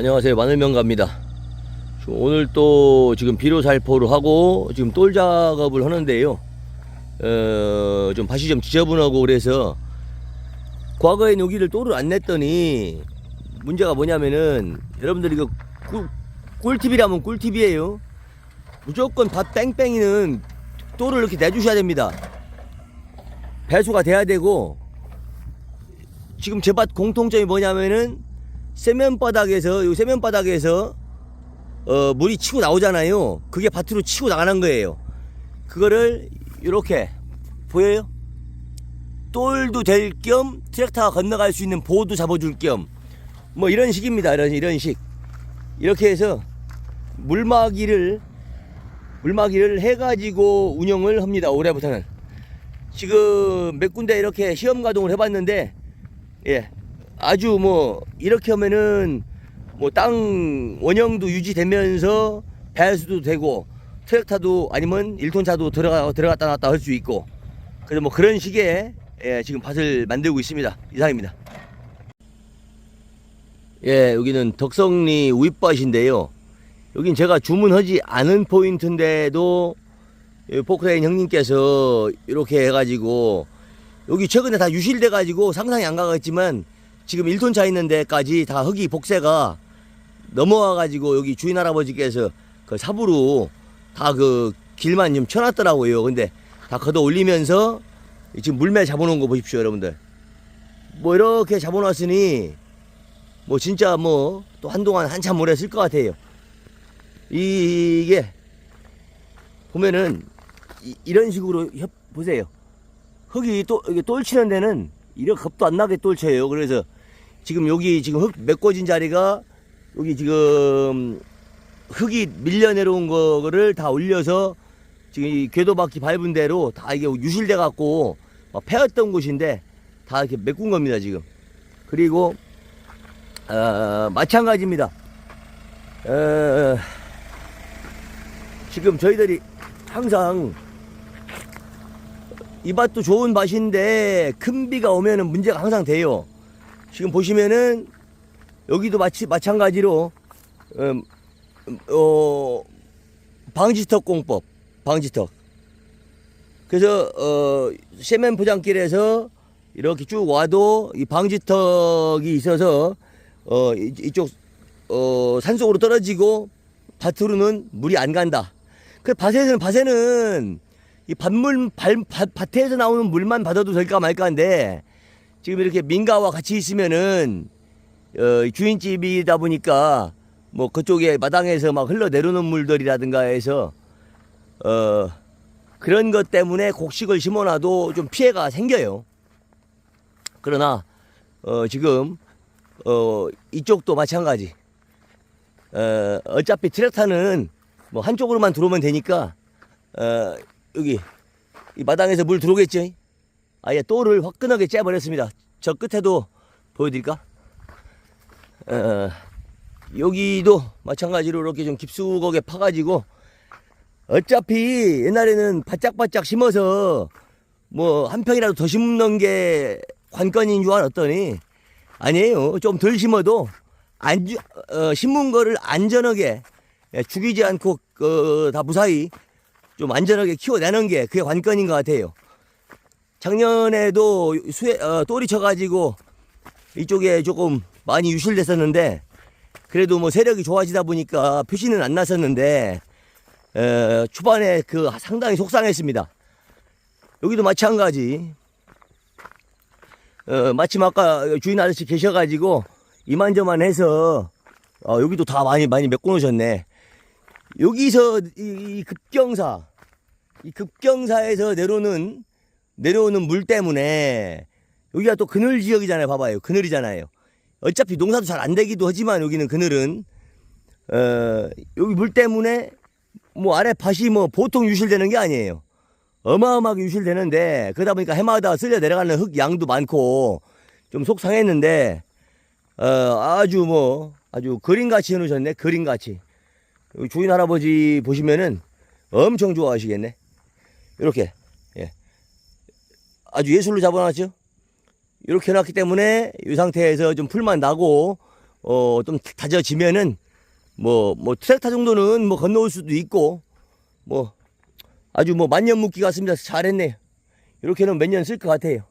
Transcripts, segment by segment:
안녕하세요. 마늘명가입니다. 오늘 또 지금 비료 살포를 하고 지금 똘 작업을 하는데요. 어, 좀 밭이 좀 지저분하고 그래서 과거에 여기를 똘을 안 냈더니 문제가 뭐냐면은 여러분들 이거 꿀, 꿀팁이라면 꿀팁이에요. 무조건 밭 뺑뺑이는 똘을 이렇게 내주셔야 됩니다. 배수가 돼야 되고 지금 제 밭 공통점이 뭐냐면은 세면 바닥에서 요 세면 바닥에서 어 물이 치고 나오잖아요. 그게 밭으로 치고 나가는 거예요. 그거를 이렇게 보여요? 똘도 될 겸 트랙터가 건너갈 수 있는 보도 잡아줄 겸 뭐 이런 식입니다. 이런 이런 식 이렇게 해서 물막이를 물막이를 해가지고 운영을 합니다. 올해부터는 지금 몇 군데 이렇게 시험 가동을 해봤는데 예 아주 뭐 이렇게 하면은 뭐 땅 원형도 유지되면서 배수도 되고 트랙터도 아니면 1톤 차도 들어가 들어갔다 나왔다 할 수 있고 그래서 뭐 그런 식의 예, 지금 밭을 만들고 있습니다. 이상입니다. 예 여기는 덕성리 우입밭인데요. 여긴 제가 주문하지 않은 포인트인데도 이 포크레인 형님께서 이렇게 해가지고 여기 최근에 다 유실돼 가지고 상상이 안 가겠지만 지금 1톤 차 있는 데까지 다 흙이 복세가 넘어와 가지고 여기 주인 할아버지께서 그 삽으로 다 그 길만 좀 쳐놨더라고요. 근데 다 걷어 올리면서 지금 물매 잡아놓은 거 보십시오, 여러분들. 뭐 이렇게 잡아놨으니 뭐 진짜 뭐 또 한동안 한참 오래 쓸 것 같아요. 이- 이게 보면은 이, 이런 식으로 협, 보세요. 흙이 또 이게 똘치는 데는 이렇게 겁도 안 나게 똘쳐요. 그래서 지금 여기 지금 흙 메꿔진 자리가 여기 지금 흙이 밀려 내려온 거를 다 올려서 지금 이 궤도바퀴 밟은 대로 다 이게 유실돼 갖고 막 패였던 곳인데 다 이렇게 메꾼 겁니다 지금. 그리고 어, 마찬가지입니다. 어, 지금 저희들이 항상 이 밭도 좋은 밭인데 큰 비가 오면은 문제가 항상 돼요. 지금 보시면은 여기도 마치 마찬가지로 음, 음, 어, 방지턱 공법 방지턱. 그래서 어, 세면 포장길에서 이렇게 쭉 와도 이 방지턱이 있어서 어, 이- 이쪽 어, 산 속으로 떨어지고 밭으로는 물이 안 간다. 그 밭에서는 밭에는 이 밭물 밭, 밭, 밭에서 나오는 물만 받아도 될까 말까인데 지금 이렇게 민가와 같이 있으면은 어, 이 주인집이다 보니까 뭐 그쪽에 마당에서 막 흘러내려오는 물들이라든가 해서 어 그런 것 때문에 곡식을 심어놔도 좀 피해가 생겨요. 그러나 어 지금 어 이쪽도 마찬가지. 어 어차피 트랙터는 뭐 한쪽으로만 들어오면 되니까 어 여기 이 마당에서 물 들어오겠죠. 아예 또를 화끈하게 째버렸습니다. 저 끝에도 보여드릴까? 어, 여기도 마찬가지로 이렇게 좀 깊숙하게 파가지고 어차피 옛날에는 바짝바짝 심어서 뭐 한 평이라도 더 심는 게 관건인 줄 알았더니 아니에요. 좀 덜 심어도 안 어, 심은 거를 안전하게 예, 죽이지 않고 그, 다 무사히 좀 안전하게 키워내는 게 그게 관건인 것 같아요. 작년에도 수해 어, 또리 쳐가지고 이쪽에 조금 많이 유실됐었는데 그래도 뭐 세력이 좋아지다 보니까 표시는 안 났었는데 에, 초반에 그 상당히 속상했습니다. 여기도 마찬가지. 어, 마침 아까 주인 아저씨 계셔가지고 이만저만 해서 어, 여기도 다 많이 많이 메꿔 놓으셨네. 여기서 이, 이 급경사, 이 급경사에서 내려오는 내려오는 물 때문에 여기가 또 그늘 지역이잖아요. 봐봐요. 그늘이잖아요. 어차피 농사도 잘 안 되기도 하지만 여기는 그늘은 어, 여기 물 때문에 뭐 아래 밭이 뭐 보통 유실되는 게 아니에요. 어마어마하게 유실되는데 그러다 보니까 해마다 쓸려 내려가는 흙 양도 많고 좀 속상했는데 어, 아주 뭐 아주 그림같이 해놓으셨네. 그림같이. 주인 할아버지 보시면은 엄청 좋아하시겠네. 이렇게 예. 아주 예술로 잡아놨죠. 이렇게 해놨기 때문에 이 상태에서 좀 풀만 나고 어, 좀 다져지면은, 뭐, 뭐, 트랙터 정도는 뭐 건너올 수도 있고, 뭐, 아주 뭐 만년 묵기 같습니다. 잘했네요. 이렇게는 몇 년 쓸 것 같아요.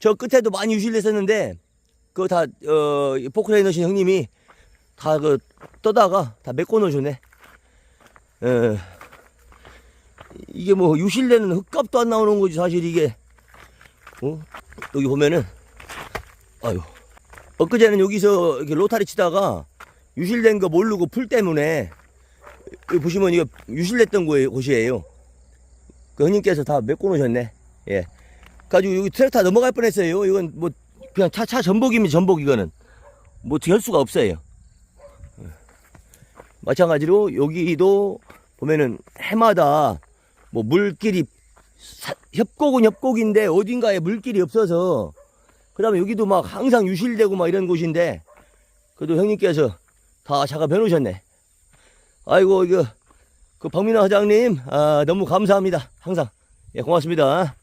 저 끝에도 많이 유실됐었는데, 그거 다, 어, 이 포크레인 넣으신 형님이 다 그, 떠다가 다 메꿔 놓으셨네. 어, 이게 뭐 유실되는 흙값도 안 나오는 거지, 사실 이게. 어? 여기 보면은, 아유. 엊그제는 여기서 이렇게 로타리 치다가 유실된 거 모르고 풀 때문에 여기 보시면 이거 유실됐던 곳이에요. 그 형님께서 다 메꿔 놓으셨네. 예. 가지고 여기 트랙터 넘어갈 뻔했어요. 이건 뭐 그냥 차, 차 전복이면 전복 이거는 뭐 어떻게 할 수가 없어요. 예. 마찬가지로 여기도 보면은 해마다 뭐 물길이 사- 협곡은 협곡인데 어딘가에 물길이 없어서 그 다음에 여기도 막 항상 유실되고 막 이런 곳인데 그래도 형님께서 다 작업해 놓으셨네. 아이고 이거 그 박민호 회장님 아, 너무 감사합니다. 항상 예 고맙습니다.